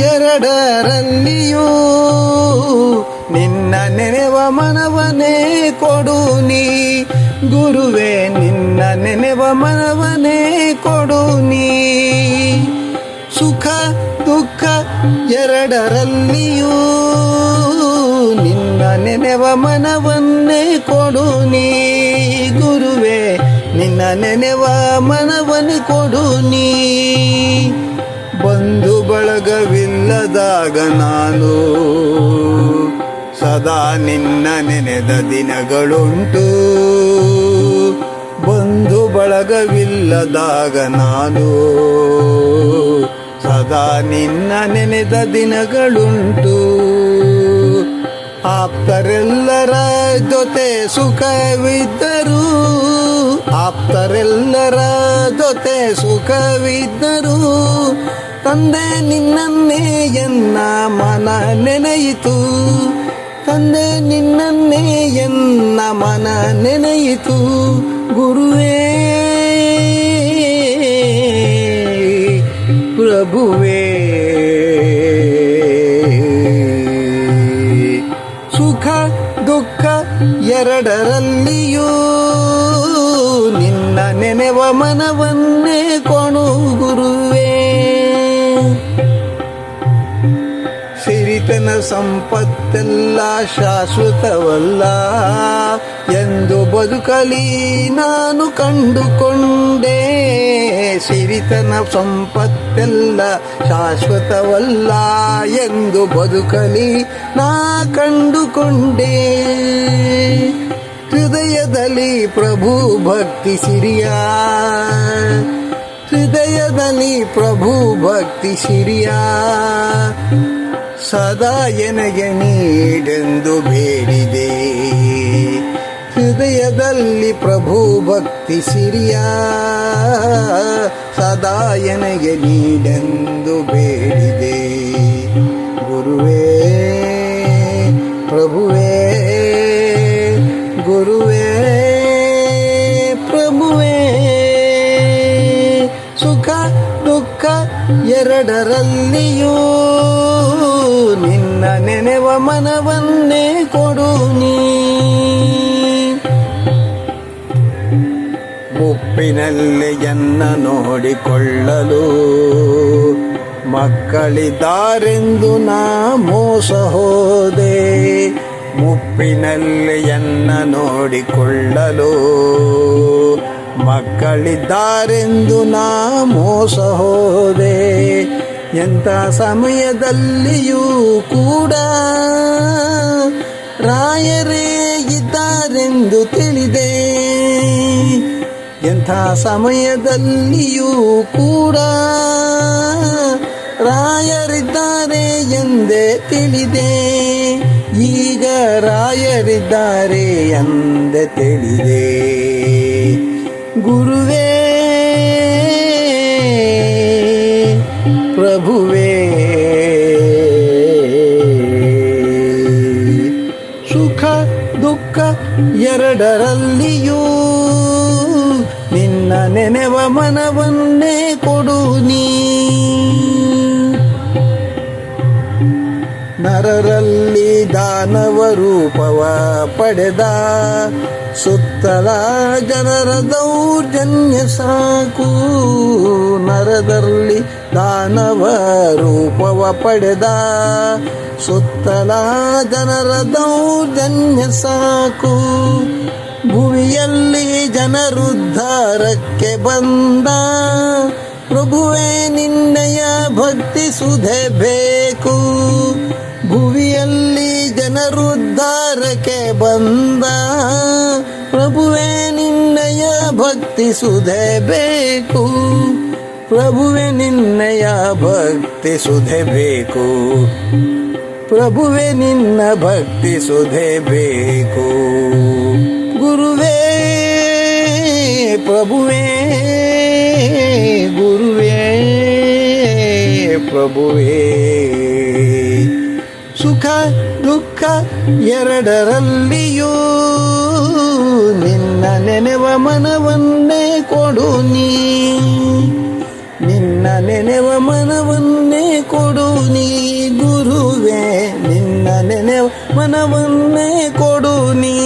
ಎರಡರಲ್ಲಿಯೂ ನಿನ್ನ ನೆನೆವ ಮನವನೇ ಕೊಡು ನೀ. ಗುರುವೇ, ನಿನ್ನ ನೆನೆವ ಮನವನೇ ಕೊಡು ನೀ. ಸುಖ, ದುಃಖ ಎರಡರಲ್ಲಿಯೂ ನಿನ್ನ ನೆನೆವ ಮನವನ್ನೇ ಕೊಡು ನೀ. ಗುರುವೇ, ನಿನ್ನ ನೆನೆವ ಮನವನ್ನು ಕೊಡು ನೀ. ಬಂಧು ಬಳಗವಿಲ್ಲದಾಗ ನಾನು ಸದಾ ನಿನ್ನ ನೆನೆದ ದಿನಗಳುಂಟು. ಬಂಧು ಬಳಗವಿಲ್ಲದಾಗ ನಾನು ಸದಾ ನಿನ್ನ ನೆನೆದ ದಿನಗಳುಂಟು. ಆಪ್ತರೆಲ್ಲರ ಜೊತೆ ಸುಖವಿದ್ದರು ಆಪ್ತರೆಲ್ಲರ ಜೊತೆ ಸುಖವಿದ್ದರು ತಂದೆ ನಿನ್ನನ್ನೇ ಎನ್ನ ಮನ ನೆನೆಯಿತು. ತಂದೆ ನಿನ್ನನ್ನೇ ಎನ್ನ ಮನ ನೆನೆಯಿತು. ಗುರುವೇ, ಪ್ರಭುವೇ, ಸುಖ ದುಃಖ ಎರಡರಲ್ಲಿಯೂ ನೆನೆವ ಮನವನ್ನೇ ಕೊಣು ಗುರುವೇ. ಸಿರಿತನ ಸಂಪತ್ತೆಲ್ಲ ಶಾಶ್ವತವಲ್ಲ ಎಂದು ಬದುಕಲಿ ನಾನು ಕಂಡುಕೊಂಡೆ. ಸಿರಿತನ ಸಂಪತ್ತೆಲ್ಲ ಶಾಶ್ವತವಲ್ಲ ಎಂದು ಬದುಕಲಿ ನಾ ಕಂಡುಕೊಂಡೆ. ಹೃದಯದಲ್ಲಿ ಪ್ರಭು ಭಕ್ತಿ ಸಿರಿಯ. ಹೃದಯದಲ್ಲಿ ಪ್ರಭು ಭಕ್ತಿ ಸಿರಿಯ. ಸದಾ ಎನಗೆ ನೀಡೆಂದು ಬೇಡಿದೆ. ಹೃದಯದಲ್ಲಿ ಪ್ರಭು ಭಕ್ತಿ ಸಿರಿಯ. ಸದಾ ಎನಗೆ ನೀಡೆಂದು ಬೇಡಿದೆ. ಎರಡರಲ್ಲಿಯೂ ನಿನ್ನ ನೆನೆವ ಮನವನ್ನೇ ಕೊಡು ನೀ. ಮುಪ್ಪಿನಲ್ಲಿ ಎನ್ನ ನೋಡಿಕೊಳ್ಳಲು ಮಕ್ಕಳಿದ್ದಾರೆಂದು ನಾ ಮೋಸ ಹೋದೆ. ಮುಪ್ಪಿನಲ್ಲಿ ಎನ್ನ ನೋಡಿಕೊಳ್ಳಲು ಮಕ್ಕಳಿದ್ದಾರೆಂದು ನಾ ಮೋಸ ಹೋದೆ. ಎಂಥ ಸಮಯದಲ್ಲಿಯೂ ಕೂಡ ರಾಯರೇ ಇದ್ದಾರೆಂದು ತಿಳಿದೆ. ಎಂಥ ಸಮಯದಲ್ಲಿಯೂ ಕೂಡ ರಾಯರಿದ್ದಾರೆ ಎಂದೇ ತಿಳಿದೆ. ಈಗ ರಾಯರಿದ್ದಾರೆ ಎಂದೇ ತಿಳಿದೆ. ಗುರುವೇ ಪ್ರಭುವೇ. ಸುಖ ದುಃಖ ಎರಡರಲ್ಲಿಯೂ ನಿನ್ನ ನೆನೆವ ಮನವನ್ನೇ ಕೊಡು ನೀ. ನರರಲ್ಲಿ ದಾನವ ರೂಪವ ಪಡೆದ ಸುತ್ತಲ ಜನರ ದೌರ್ಜನ್ಯ ಸಾಕು. ನರದಲ್ಲಿ ದಾನವ ರೂಪವ ಪಡೆದ. ಸುತ್ತಲ ಜನರ ದೌರ್ಜನ್ಯ ಸಾಕು. ಭುವಿಯಲ್ಲಿ ಜನರುದ್ಧಾರಕ್ಕೆ ಬಂದ. ಪ್ರಭುವೇ ನಿನ್ನಯ ಭಕ್ತಿ ಸುಧೆ ಬೇಕು. ಭುವಿಯಲ್ಲಿ ಜನರುದ್ಧಾರಕ್ಕೆ ಬಂದ. ನಿನ್ನಯ ಭಕ್ತಿ ಸುಧೆ ಬೇಕು. ಪ್ರಭುವೆ ನಿನ್ನಯ ಭಕ್ತಿ ಸುಧೆ ಬೇಕು. ಪ್ರಭುವೆ ನಿನ್ನ ಭಕ್ತಿ ಸುಧೆ ಬೇಕು. ಗುರುವೇ, ಪ್ರಭುವೇ ಗುರುವೇ, ಪ್ರಭುವೇ. ಸುಖ, ದುಃಖ ಎರಡರಲ್ಲಿಯೂ ನಿನ್ನ ನೆನೆವ ಮನವನ್ನೇ ಕೊಡು ನೀ. ನಿನ್ನ ನೆನೆವ ಮನವನ್ನೇ ಕೊಡು ನೀ ಗುರುವೆ. ನಿನ್ನ ನೆನೆವ ಮನವನ್ನೇ ಕೊಡು ನೀ.